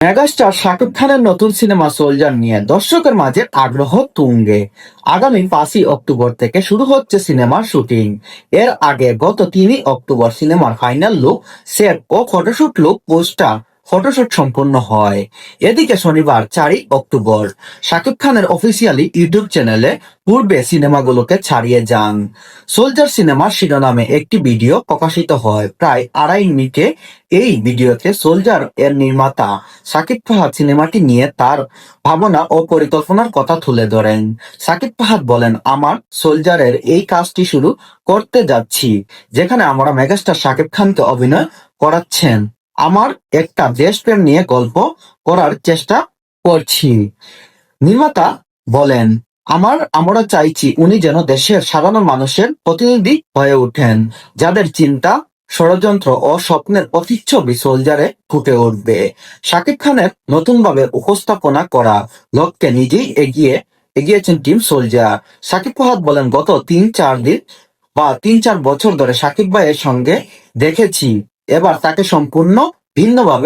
Megastar Shakib খানের নতুন cinema soldier নিয়ে দর্শকের মাঝে আগ্রহ তুঙ্গে। আগামী পাঁচই অক্টোবর থেকে শুরু হচ্ছে সিনেমার শুটিং। এর আগে গত তিনই অক্টোবর সিনেমার ফাইনাল লুক সেট ও ফটোশুট লুক, পোস্টার। ফটোশুট সম্পন্ন হয়। এদিকে শনিবার চারই অক্টোবর শাকিব খানের অফিসিয়ালি ইউটিউব চ্যানেলে পূর্বে সিনেমাগুলোকে ছাড়িয়ে যান। সোলজার সিনেমার শিরোনামে একটি ভিডিও প্রকাশিত হয়। প্রায় আড়াই মিনিটে এই ভিডিওতে সোলজার এর নির্মাতা সাকিব ফাহাদ সিনেমাটি নিয়ে তার ভাবনা ও পরিকল্পনার কথা তুলে ধরেন। সাকিব ফাহাদ বলেন, আমার সোলজারের এই কাজটি শুরু করতে যাচ্ছি, যেখানে আমরা মেগাস্টার সাকিব খানকে অভিনয় করাচ্ছেন। আমার একটা দেশপ্রেম নিয়ে গল্প করার চেষ্টা করছি। নির্মাতা বলেন, আমার, আমরা চাইছি উনি যেন দেশের সাধারণ মানুষের প্রতিনিধি হয়ে ওঠেন, যাদের চিন্তা, ষড়যন্ত্র ও স্বপ্নের প্রতিচ্ছবি সোলজারে ফুটে উঠবে। শাকিব খানের নতুনভাবে উপস্থাপনা করা লক্ষ্যে নিজেই এগিয়ে, এগিয়েছেন টিম সোলজার। শাকিব ফাহাদ বলেন, গত তিন, চার দিন বা তিন, চার বছর ধরে শাকিব ভাইয়ের সঙ্গে দেখেছি। এবার তাকে সম্পূর্ণ ভিন্নভাবে